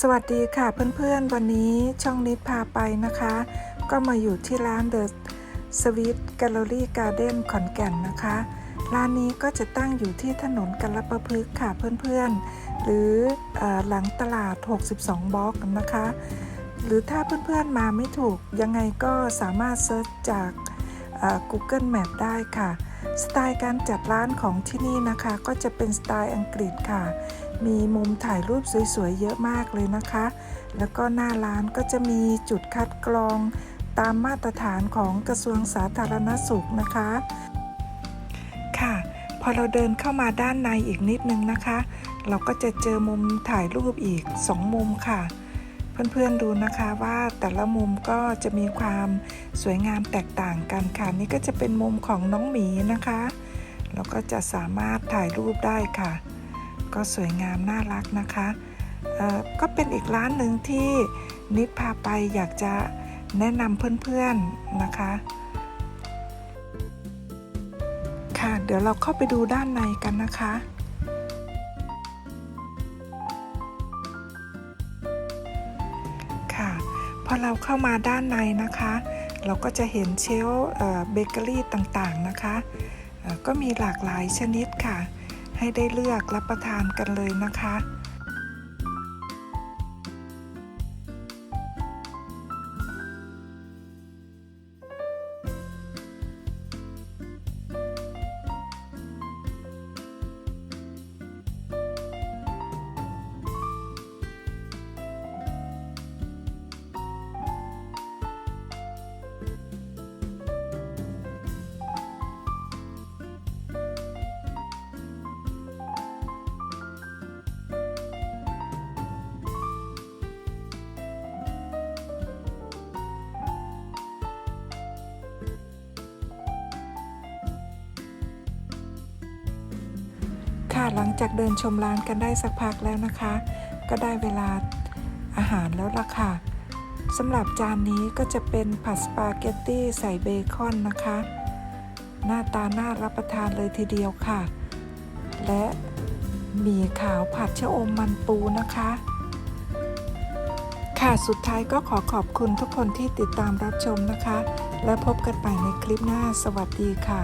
สวัสดีค่ะเพื่อนๆ วันนี้ช่องนิดพาไปนะคะ ก็มาอยู่ที่ร้าน The Sweet Gallery Garden ขอนแก่นนะคะ ร้านนี้ก็จะตั้งอยู่ที่ถนนกัลปะพฤกษ์ค่ะเพื่อนๆ หรืออหลังตลาด 62 บล็อกนะคะ หรือถ้าเพื่อนๆมาไม่ถูกยังไงก็สามารถเซิร์ชจาก Google Map ได้ค่ะ สไตล์การจัดร้านของที่นี่นะคะ ก็จะเป็นสไตล์อังกฤษค่ะ มีมุมถ่ายรูปสวยๆ เยอะมากเลยนะคะ แล้วก็หน้าร้านก็จะมีจุดคัดกรอง ตามมาตรฐานของกระทรวงสาธารณสุขนะคะ ค่ะ พอเราเดินเข้ามาด้านในอีกนิดนึงนะคะ เราก็จะเจอมุมถ่ายรูปอีก 2 มุมค่ะ เพื่อนๆดูนะคะว่าแต่ละมุมก็จะมีความสวยงามแตกต่างกันค่ะนี่ก็จะเป็นมุมของน้องหมีนะคะเราก็จะสามารถถ่ายรูปได้ค่ะ ก็สวยงามน่ารักนะคะเออก็เป็นอีกร้านหนึ่งที่นิดพาไปอยากจะแนะนำเพื่อนๆนะคะ ค่ะเดี๋ยวเราเข้าไปดูด้านในกันนะคะ พอเราเข้ามาด้านในนะคะ เราก็จะเห็นเชลเบเกอรี่ต่างๆนะคะ ก็มีหลากหลายชนิดค่ะ ให้ได้เลือกรับประทานกันเลยนะคะ ค่ะหลังจากเดินชมร้านกันได้สักพักแล้วนะคะ ก็ได้เวลาอาหารแล้วล่ะค่ะสำหรับจานนี้ก็จะเป็นผัดสปาเกตตี้ใส่เบคอนนะคะ หน้าตาน่ารับประทานเลยทีเดียวค่ะ และหมี่ขาวผัดชะอมมันปูนะคะ ค่ะสุดท้ายก็ขอขอบคุณทุกคนที่ติดตามรับชมนะคะ และพบกันใหม่ในคลิปหน้าสวัสดีค่ะ